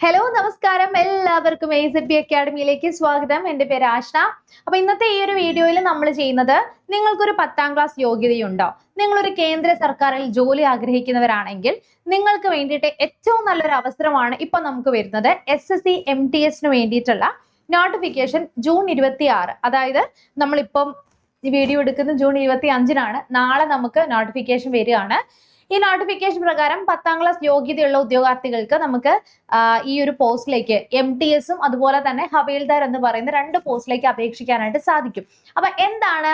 Hello നമസ്കാരം. എല്ലാവർക്കും A Z B അക്കാഡമിയിലേക്ക് സ്വാഗതം. എന്റെ പേര് ആഷ്ന അപ്പൊ ഇന്നത്തെ ഈ ഒരു വീഡിയോയിൽ നമ്മൾ ചെയ്യുന്നത് നിങ്ങൾക്കൊരു പത്താം ക്ലാസ് യോഗ്യതയുണ്ടോ? നിങ്ങളൊരു കേന്ദ്ര സർക്കാരിൽ ജോലി ആഗ്രഹിക്കുന്നവരാണെങ്കിൽ നിങ്ങൾക്ക് വേണ്ടിയിട്ട് ഏറ്റവും നല്ലൊരു അവസരമാണ് ഇപ്പൊ നമുക്ക് വരുന്നത് S S C M T എസിന് വേണ്ടിയിട്ടുള്ള നോട്ടിഫിക്കേഷൻ ജൂൺ ഇരുപത്തി ആറ് അതായത് നമ്മളിപ്പം വീഡിയോ എടുക്കുന്ന ജൂൺ ഇരുപത്തി അഞ്ചിനാണ് നാളെ നമുക്ക് നോട്ടിഫിക്കേഷൻ വരികയാണ്. ഈ നോട്ടിഫിക്കേഷൻ പ്രകാരം പത്താം ക്ലാസ് യോഗ്യതയുള്ള ഉദ്യോഗാർത്ഥികൾക്ക് നമുക്ക് ഈ ഒരു പോസ്റ്റിലേക്ക് എം ടി എസും അതുപോലെ തന്നെ ഹവേൽദാർ എന്ന് പറയുന്ന രണ്ട് പോസ്റ്റിലേക്ക് അപേക്ഷിക്കാനായിട്ട് സാധിക്കും. അപ്പൊ എന്താണ്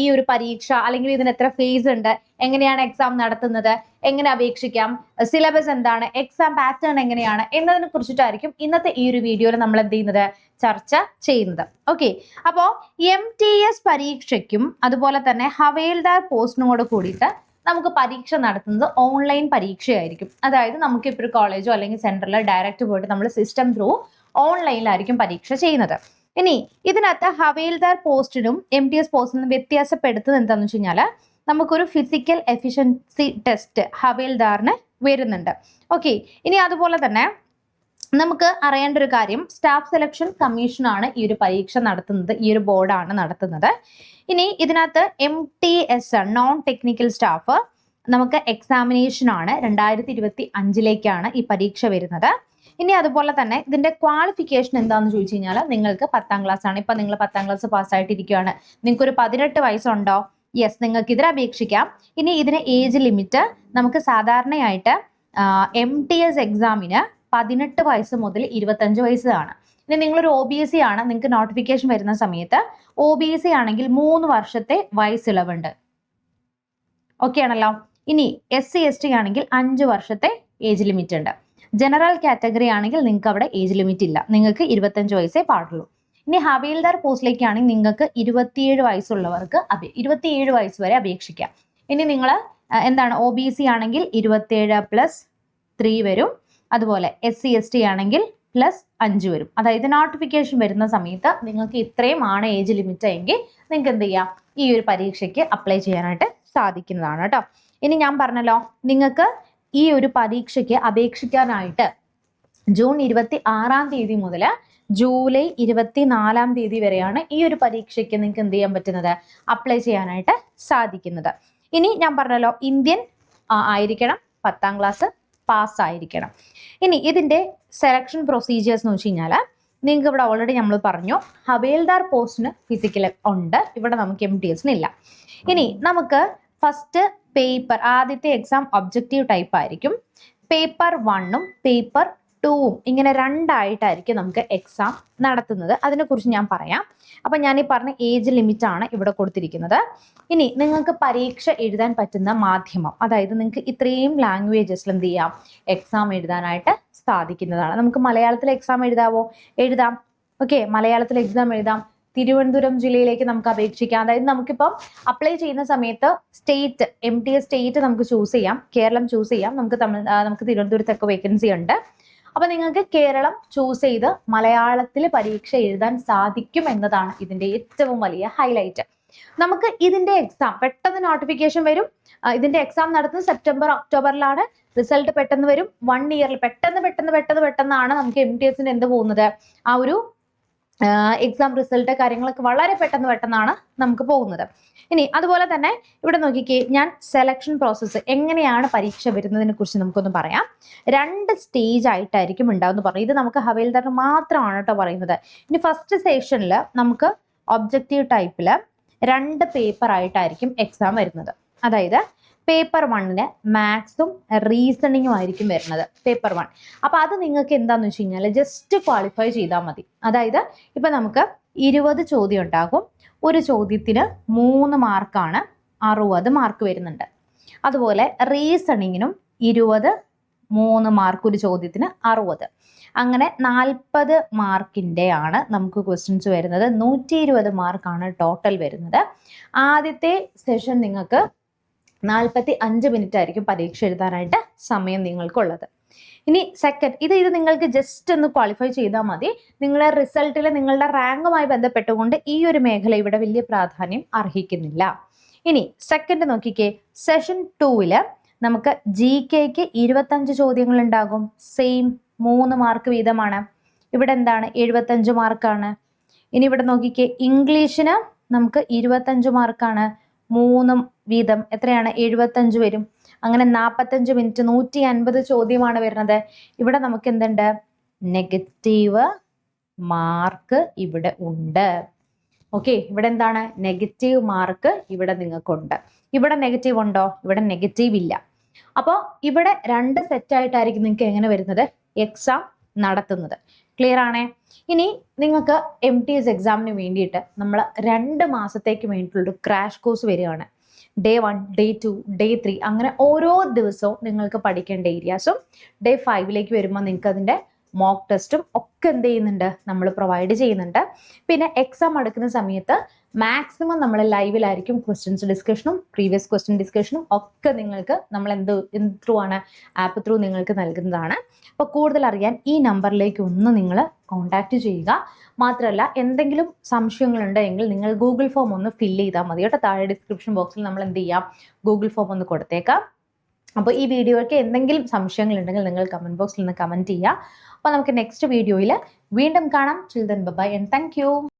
ഈ ഒരു പരീക്ഷ? അല്ലെങ്കിൽ ഇതിന് എത്ര ഫേസ് ഉണ്ട്? എങ്ങനെയാണ് എക്സാം നടത്തുന്നത്? എങ്ങനെ അപേക്ഷിക്കാം? സിലബസ് എന്താണ്? എക്സാം പാറ്റേൺ എങ്ങനെയാണ്? എന്നതിനെ കുറിച്ചിട്ടായിരിക്കും ഇന്നത്തെ ഈ ഒരു വീഡിയോയിൽ നമ്മൾ എന്ത് ചെയ്യുന്നത്? ചർച്ച ചെയ്യുന്നത്. ഓക്കെ അപ്പോൾ എം ടി എസ് പരീക്ഷയ്ക്കും അതുപോലെ തന്നെ ഹവേൽദാർ പോസ്റ്റിനോട് കൂടിയിട്ട് നമുക്ക് പരീക്ഷ നടത്തുന്നത് ഓൺലൈൻ പരീക്ഷയായിരിക്കും. അതായത് നമുക്ക് ഇപ്പോൾ ഒരു കോളേജോ അല്ലെങ്കിൽ സെന്ററിലോ ഡയറക്റ്റ് പോയിട്ട് നമ്മൾ സിസ്റ്റം ത്രൂ ഓൺലൈനിലായിരിക്കും പരീക്ഷ ചെയ്യുന്നത്. ഇനി ഇതിനകത്ത് ഹവേൽദാർ പോസ്റ്റിനും എം ടി എസ് പോസ്റ്റിനും വ്യത്യാസപ്പെടുത്തുന്നത് എന്താണെന്ന് വെച്ച് കഴിഞ്ഞാൽ നമുക്കൊരു ഫിസിക്കൽ എഫിഷ്യൻസി ടെസ്റ്റ് ഹവേൽദാറിന് വരുന്നുണ്ട്. ഓക്കെ ഇനി അതുപോലെ തന്നെ നമുക്ക് അറിയേണ്ട ഒരു കാര്യം സ്റ്റാഫ് സെലക്ഷൻ കമ്മീഷനാണ് ഈ ഒരു പരീക്ഷ നടത്തുന്നത് ഈ ഒരു ബോർഡാണ് നടത്തുന്നത്. ഇനി ഇതിനകത്ത് M T S non technical staff നമുക്ക് എക്സാമിനേഷൻ ആണ് രണ്ടായിരത്തി ഇരുപത്തി അഞ്ചിലേക്കാണ് ഈ പരീക്ഷ വരുന്നത്. ഇനി അതുപോലെ തന്നെ ഇതിന്റെ ക്വാളിഫിക്കേഷൻ എന്താണെന്ന് ചോദിച്ചു കഴിഞ്ഞാൽ നിങ്ങൾക്ക് പത്താം ക്ലാസ് ആണ്. ഇപ്പൊ നിങ്ങൾ പത്താം ക്ലാസ് പാസ്സായിട്ടിരിക്കുകയാണ് നിങ്ങൾക്ക് ഒരു പതിനെട്ട് വയസ്സുണ്ടോ? യെസ് നിങ്ങൾക്ക് ഇതിൽ അപേക്ഷിക്കാം. ഇനി ഇതിന് ഏജ് ലിമിറ്റ് നമുക്ക് സാധാരണയായിട്ട് എം ടി എസ് എക്സാമിന് പതിനെട്ട് വയസ്സ് മുതൽ ഇരുപത്തഞ്ച് വയസ്സാണ് ഇനി നിങ്ങളൊരു ഒ ബി എസ് സി ആണ് നിങ്ങൾക്ക് നോട്ടിഫിക്കേഷൻ വരുന്ന സമയത്ത് ഒ ബി എസ് സി ആണെങ്കിൽ മൂന്ന് വർഷത്തെ വയസ്സ് ഇളവുണ്ട് ഓക്കെ ആണല്ലോ? ഇനി എസ് സി എസ് ടി ആണെങ്കിൽ അഞ്ച് വർഷത്തെ ഏജ് ലിമിറ്റ് ഉണ്ട്. ജനറൽ കാറ്റഗറി ആണെങ്കിൽ നിങ്ങൾക്ക് അവിടെ ഏജ് ലിമിറ്റ് ഇല്ല. നിങ്ങൾക്ക് ഇരുപത്തഞ്ച് വയസ്സേ പാടുള്ളൂ. ഇനി ഹവീൽദാർ പോസ്റ്റിലേക്കാണെങ്കിൽ നിങ്ങൾക്ക് ഇരുപത്തിയേഴ് വയസ്സുള്ളവർക്ക് അപേ ഇരുപത്തിയേഴ് വയസ്സ് വരെ അപേക്ഷിക്കാം. ഇനി നിങ്ങൾ എന്താണ്? ഒ ബി സി ആണെങ്കിൽ ഇരുപത്തിയേഴ് പ്ലസ് ത്രീ വരും. അതുപോലെ എസ് സി എസ് ടി ആണെങ്കിൽ പ്ലസ് അഞ്ച് വരും. അതായത് നോട്ടിഫിക്കേഷൻ വരുന്ന സമയത്ത് നിങ്ങൾക്ക് ഇത്രയും ആണ് ഏജ് ലിമിറ്റ് എങ്കിൽ നിങ്ങൾക്ക് എന്ത് ചെയ്യാം? ഈ ഒരു പരീക്ഷയ്ക്ക് അപ്ലൈ ചെയ്യാനായിട്ട് സാധിക്കുന്നതാണ് കേട്ടോ. ഇനി ഞാൻ പറഞ്ഞല്ലോ നിങ്ങൾക്ക് ഈ ഒരു പരീക്ഷയ്ക്ക് അപേക്ഷിക്കാനായിട്ട് ജൂൺ ഇരുപത്തി ആറാം തീയതി മുതൽ ജൂലൈ ഇരുപത്തി നാലാം തീയതി വരെയാണ് ഈ ഒരു പരീക്ഷയ്ക്ക് നിങ്ങൾക്ക് എന്ത് ചെയ്യാൻ പറ്റുന്നത്? അപ്ലൈ ചെയ്യാനായിട്ട് സാധിക്കുന്നത്. ഇനി ഞാൻ പറഞ്ഞല്ലോ ഇന്ത്യൻ ആയിരിക്കണം പത്താം ക്ലാസ് പാസ് ആയിരിക്കണം ഇനി ഇതിന്റെ സെലക്ഷൻ പ്രൊസീജിയേഴ്സ് എന്ന് വെച്ച് കഴിഞ്ഞാൽ നിങ്ങൾക്ക് ഇവിടെ ഓൾറെഡി നമ്മൾ പറഞ്ഞു. ഹവേൽദാർ പോസ്റ്റിന് ഫിസിക്കൽ ഉണ്ട്. ഇവിടെ നമുക്ക് എം ടി എസിന് ഇല്ല. ഇനി നമുക്ക് ഫസ്റ്റ് പേപ്പർ ആദ്യത്തെ എക്സാം ഒബ്ജക്റ്റീവ് ടൈപ്പ് ആയിരിക്കും. പേപ്പർ വണ്ണും പേപ്പർ ടൂവും ഇങ്ങനെ രണ്ടായിട്ടായിരിക്കും നമുക്ക് എക്സാം നടത്തുന്നത്. അതിനെക്കുറിച്ച് ഞാൻ പറയാം. അപ്പം ഞാൻ ഈ പറഞ്ഞ ഏജ് ലിമിറ്റാണ് ഇവിടെ കൊടുത്തിരിക്കുന്നത്. ഇനി നിങ്ങൾക്ക് പരീക്ഷ എഴുതാൻ പറ്റുന്ന മാധ്യമം അതായത് നിങ്ങൾക്ക് ഇത്രയും ലാംഗ്വേജസിൽ എന്ത് ചെയ്യാം? എക്സാം എഴുതാനായിട്ട് സാധിക്കുന്നതാണ്. നമുക്ക് മലയാളത്തിൽ എക്സാം എഴുതാവോ? എഴുതാം. ഓക്കെ മലയാളത്തിൽ എക്സാം എഴുതാം. തിരുവനന്തപുരം ജില്ലയിലേക്ക് നമുക്ക് അപേക്ഷിക്കാം. അതായത് നമുക്കിപ്പം അപ്ലൈ ചെയ്യുന്ന സമയത്ത് state M T S state നമുക്ക് ചൂസ് ചെയ്യാം. കേരളം ചൂസ് ചെയ്യാം. നമുക്ക് തമിഴ് നമുക്ക് തിരുവനന്തപുരത്തൊക്കെ വേക്കൻസി ഉണ്ട്. അപ്പൊ നിങ്ങൾക്ക് കേരളം ചൂസ് ചെയ്ത് മലയാളത്തിൽ പരീക്ഷ എഴുതാൻ സാധിക്കും എന്നതാണ് ഇതിന്റെ ഏറ്റവും വലിയ ഹൈലൈറ്റ് നമുക്ക് ഇതിന്റെ എക്സാം പെട്ടെന്ന് നോട്ടിഫിക്കേഷൻ വരും. ഇതിന്റെ എക്സാം നടത്തുന്നത് സെപ്റ്റംബർ ഒക്ടോബറിലാണ് റിസൾട്ട് പെട്ടെന്ന് വരും. വൺ ഇയറിൽ പെട്ടെന്ന് പെട്ടെന്ന് പെട്ടെന്ന് പെട്ടെന്നാണ് നമുക്ക് എം ടി എസിന് എന്ത് പോകുന്നത്? ആ ഒരു എക്സാം റിസൾട്ട് കാര്യങ്ങളൊക്കെ വളരെ പെട്ടെന്ന് പെട്ടെന്നാണ് നമുക്ക് പോകുന്നത്. ഇനി അതുപോലെ തന്നെ ഇവിടെ നോക്കിക്കേ ഞാൻ സെലക്ഷൻ പ്രോസസ്സ് എങ്ങനെയാണ് പരീക്ഷ വരുന്നതിനെ കുറിച്ച് നമുക്കൊന്ന് പറയാം. രണ്ട് സ്റ്റേജ് ആയിട്ടായിരിക്കും ഉണ്ടാവുമെന്ന് പറയും ഇത് നമുക്ക് ഹവേൽദാർ മാത്രമാണ് കേട്ടോ പറയുന്നത്. ഇനി ഫസ്റ്റ് സെഷനിൽ നമുക്ക് ഒബ്ജക്റ്റീവ് ടൈപ്പിൽ രണ്ട് പേപ്പർ ആയിട്ടായിരിക്കും എക്സാം വരുന്നത്. അതായത് പേപ്പർ വണ്ണിന് മാത്സും റീസണിങ്ങും ആയിരിക്കും വരുന്നത്. പേപ്പർ വൺ അപ്പോൾ അത് നിങ്ങൾക്ക് എന്താണെന്ന് വെച്ച് കഴിഞ്ഞാൽ ജസ്റ്റ് ക്വാളിഫൈ ചെയ്താൽ മതി. അതായത് ഇപ്പം നമുക്ക് ഇരുപത് ചോദ്യം ഉണ്ടാകും. ഒരു ചോദ്യത്തിന് മൂന്ന് മാർക്കാണ് അറുപത് മാർക്ക് വരുന്നുണ്ട്. അതുപോലെ റീസണിങ്ങിനും ഇരുപത് മൂന്ന് മാർക്ക് ഒരു ചോദ്യത്തിന് അറുപത്. അങ്ങനെ നാൽപ്പത് മാർക്കിന്റെ ആണ് നമുക്ക് ക്വസ്റ്റ്യൻസ് വരുന്നത്. നൂറ്റി ഇരുപത് മാർക്കാണ് ടോട്ടൽ വരുന്നത്. ആദ്യത്തെ സെഷൻ നിങ്ങൾക്ക് നാൽപ്പത്തി അഞ്ച് മിനിറ്റ് ആയിരിക്കും പരീക്ഷ എഴുതാനായിട്ട് സമയം നിങ്ങൾക്കുള്ളത്. ഇനി സെക്കൻഡ് ഇത് ഇത് നിങ്ങൾക്ക് ജസ്റ്റ് ഒന്ന് ക്വാളിഫൈ ചെയ്താൽ മതി. നിങ്ങളുടെ റിസൾട്ടിൽ നിങ്ങളുടെ റാങ്കുമായി ബന്ധപ്പെട്ടുകൊണ്ട് ഈ ഒരു മേഖല ഇവിടെ വലിയ പ്രാധാന്യം അർഹിക്കുന്നില്ല. ഇനി സെക്കൻഡ് നോക്കിക്കേ സെഷൻ ടൂവിൽ നമുക്ക് ജി കെക്ക് ഇരുപത്തഞ്ച് ചോദ്യങ്ങൾ ഉണ്ടാകും. സെയിം മൂന്ന് മാർക്ക് വീതമാണ്. ഇവിടെ എന്താണ്? എഴുപത്തഞ്ച് മാർക്കാണ് ഇനി ഇവിടെ നോക്കിക്കേ ഇംഗ്ലീഷിന് നമുക്ക് ഇരുപത്തഞ്ച് മാർക്കാണ് മൂന്നും വീതം എത്രയാണ്? എഴുപത്തഞ്ച് വരും. അങ്ങനെ നാൽപ്പത്തഞ്ച് മിനിറ്റ് നൂറ്റി അൻപത് ചോദ്യമാണ് വരുന്നത്. ഇവിടെ നമുക്ക് എന്തുണ്ട് നെഗറ്റീവ് മാർക്ക് ഇവിടെ ഉണ്ട്. ഓക്കെ ഇവിടെ എന്താണ്? നെഗറ്റീവ് മാർക്ക് ഇവിടെ നിങ്ങൾക്കുണ്ട്. ഇവിടെ നെഗറ്റീവ് ഉണ്ടോ? ഇവിടെ നെഗറ്റീവ് ഇല്ല. അപ്പോൾ ഇവിടെ രണ്ട് സെറ്റായിട്ടായിരിക്കും നിങ്ങൾക്ക് എങ്ങനെ വരുന്നത്? എക്സാം നടത്തുന്നത്. ക്ലിയർ ആണേ? ഇനി നിങ്ങൾക്ക് എം ടി എസ് എക്സാമിന് വേണ്ടിയിട്ട് നമ്മൾ രണ്ട് മാസത്തേക്ക് വേണ്ടിയിട്ടുള്ളൊരു ക്രാഷ് കോഴ്സ് വരികയാണ്. Day one day two day three അങ്ങനെ ഓരോ ദിവസവും നിങ്ങൾക്ക് പഠിക്കേണ്ട ഏരിയാസും ഡേ ഫൈവിലേക്ക് വരുമ്പോൾ നിങ്ങൾക്ക് അതിന്റെ മോക്ക് ടെസ്റ്റും ഒക്കെ എന്ത് ചെയ്യുന്നുണ്ട്? നമ്മൾ പ്രൊവൈഡ് ചെയ്യുന്നുണ്ട്. പിന്നെ എക്സാം അടുക്കുന്ന സമയത്ത് മാക്സിമം നമ്മൾ ലൈവിലായിരിക്കും ക്വസ്റ്റ്യൻസ് ഡിസ്കഷനും പ്രീവിയസ് ക്വസ്റ്റ്യൻ ഡിസ്കഷനും ഒക്കെ നിങ്ങൾക്ക് നമ്മൾ എന്ത് എന്ത് ത്രൂ ആണ്? ആപ്പ് ത്രൂ നിങ്ങൾക്ക് നൽകുന്നതാണ്. അപ്പോൾ കൂടുതൽ അറിയാൻ ഈ നമ്പറിലേക്ക് ഒന്ന് നിങ്ങൾ കോൺടാക്റ്റ് ചെയ്യുക. മാത്രമല്ല എന്തെങ്കിലും സംശയങ്ങളുണ്ടെങ്കിൽ നിങ്ങൾ ഗൂഗിൾ ഫോം ഒന്ന് ഫില്ല് ചെയ്താൽ മതി കേട്ടോ. താഴെ ഡിസ്ക്രിപ്ഷൻ ബോക്സിൽ നമ്മൾ എന്ത് ചെയ്യാം? ഗൂഗിൾ ഫോം ഒന്ന് കൊടുത്തേക്കാം. അപ്പോൾ ഈ വീഡിയോയ്ക്ക് എന്തെങ്കിലും സംശയങ്ങൾ ഉണ്ടെങ്കിൽ നിങ്ങൾ കമന്റ് ബോക്സിൽ നിന്ന് കമന്റ് ചെയ്യുക. അപ്പോൾ നമുക്ക് നെക്സ്റ്റ് വീഡിയോയിൽ വീണ്ടും കാണാം. Children by and thank